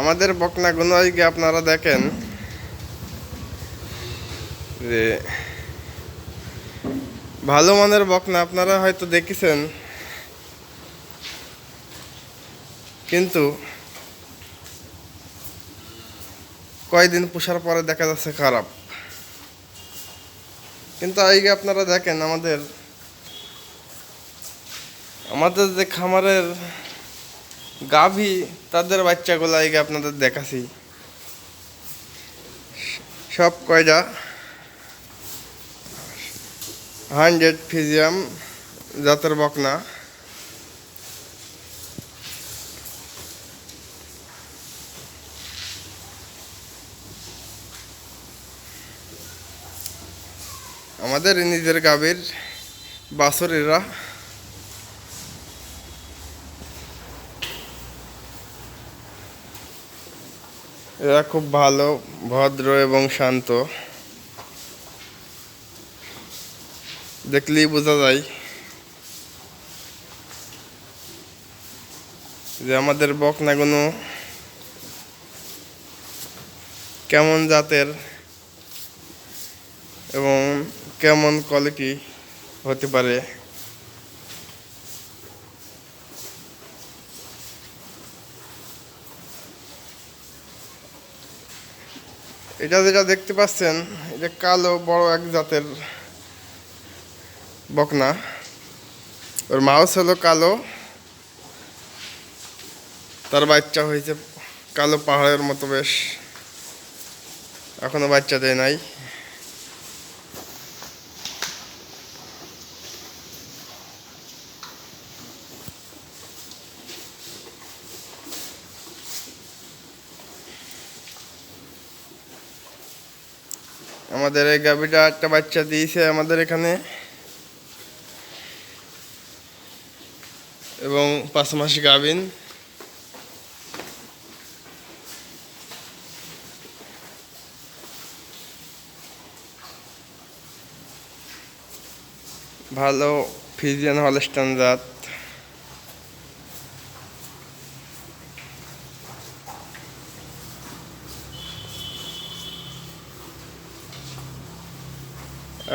আমাদের বকনাগুলো আজকে আপনারা দেখেন যে ভালো মানের বকনা আপনারা হয়তো দেখেছেন। কিন্তু কয়দিন পোষার পরে দেখা যাচ্ছে খারাপ। কিন্তু আজকে আপনারা দেখেন আমাদের আমাদের যে খামারের গাভী, তাদের বাচ্চাগুলো আজকে আপনাদের দেখাছি সব কয়টা? হান্ড্রেড ফিজিয়াম জাতের বকনা। আমাদের নিজের গাভীর বাছরেরা। এরা খুব ভালো, ভদ্র এবং শান্ত। দেখলেই বোঝা যায় যে আমাদের বকনাগুলো কেমন জাতের এবং কেমন কোয়ালিটি হতে পারে? এটা যেটা দেখতে পাচ্ছেন, এটা কালো বড় এক জাতের বকনা। ওর মাউস হলো কালো। তার বাচ্চা হয়েছে কালো পাহাড়ের মতো বেশ। এখনও বাচ্চা দেয় নাই। আমাদের এই গাভিটা একটা বাচ্চা দিয়েছে আমাদের এখানে। এবং পাঁচ মাস গাভিন ভালো ফিজিয়ান হলস্টান জাত।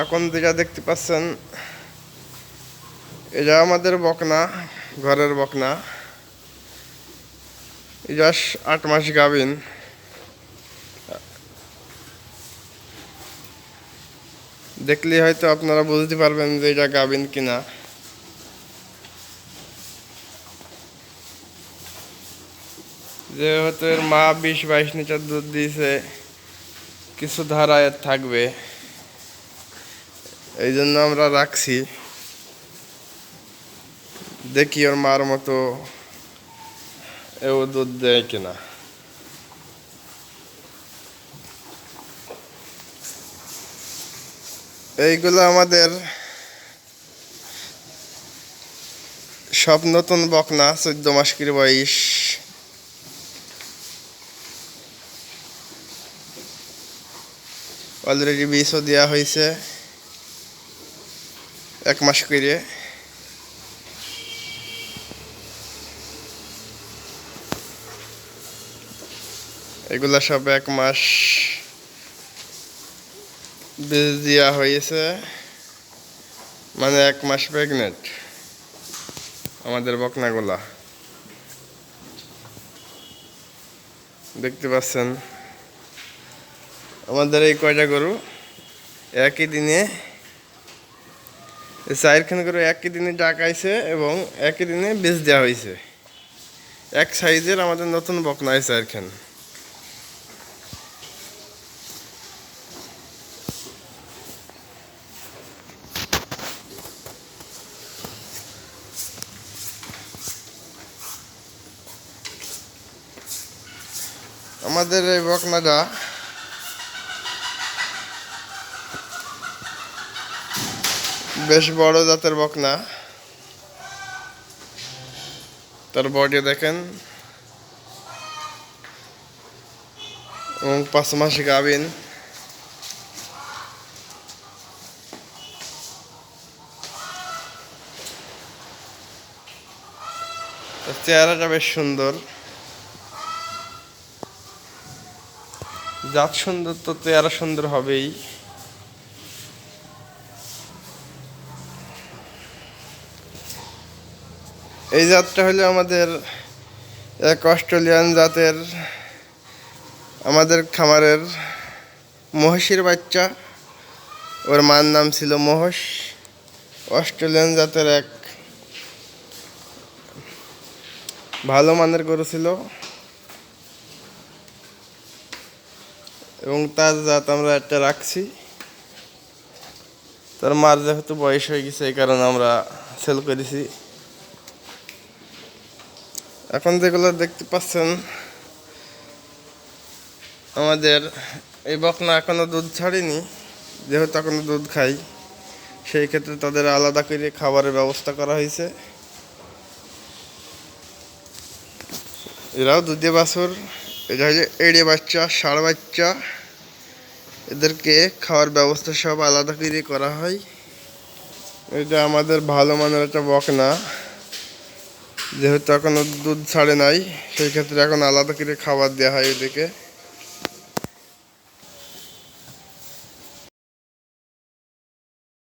এখন যেটা দেখতে পাচ্ছেন, এটা আমাদের বকনা, ঘরের বকনা। এটা আট মাস গাভিন। দেখলে হয়তো আপনারা বুঝতে পারবেন যে এটা গাভিন কিনা। যেহেতু এর মা বিশ বাইশ লিটার দুধ দিয়েছে, কিছু ধারায় থাকবে। এই জন্য আমরা রাখছি। দেখি ওর মার মতো এও দুধ দেয় কিনা। এইগুলো আমাদের সব নতুন বকনা, চোদ্দ মাস করে বয়স। অলরেডি বিষও দেওয়া হয়েছে। এক মাস করে এগুলা সব এক মাস বীজ দেওয়া হয়েছে। মানে এক মাস প্রেগনেন্ট আমাদের বকনাগুলা। দেখতে পাচ্ছেন? আমাদের এই কয়টা গরু? একই দিনে এই চারখান করে একই দিনে ডাক ডাকাইছে এবং একই দিনে বীজ দেওয়া হয়েছে এক সাইজের আমাদের নতুন বকনা এই চারখান। আমাদের এই বকনাটা বেশ বড় জাতের বকনা। তার বডি দেখেন। এবং পাঁচ মাসে গাবিন চেহারাটা বেশ সুন্দর। জাত সুন্দর তো চেহারা সুন্দর হবেই। এই জাতটা হলো আমাদের এক অস্ট্রেলিয়ান জাতের আমাদের খামারের মহিষের বাচ্চা। ওর মার নাম ছিল মহস অস্ট্রেলিয়ান জাতের এক ভালো মানের গরু ছিল। এবং তার জাত আমরা একটা রাখছি। তার মার যেহেতু বয়স হয়ে গেছে, এই কারণে আমরা সেল করেছি এখন যেগুলো দেখতে পাচ্ছেন, আমাদের এই বকনা এখনও দুধ ছাড়েনি, যেহেতু এখনও দুধ খাই, সেই ক্ষেত্রে তাদের আলাদা করে খাবারের ব্যবস্থা করা হয়েছে। এরাও দুধে বাছুর এটা হচ্ছে এড়ে বাচ্চা, ষাঁড় বাচ্চা, এদেরকে খাওয়ার ব্যবস্থা সব আলাদা করে করা হয়। এটা আমাদের ভালো মানের একটা বকনা। যেহেতু এখনও দুধ ছাড়ে নাই সেই ক্ষেত্রে এখন আলাদা করে খাবার দেওয়া হয় এদেরকে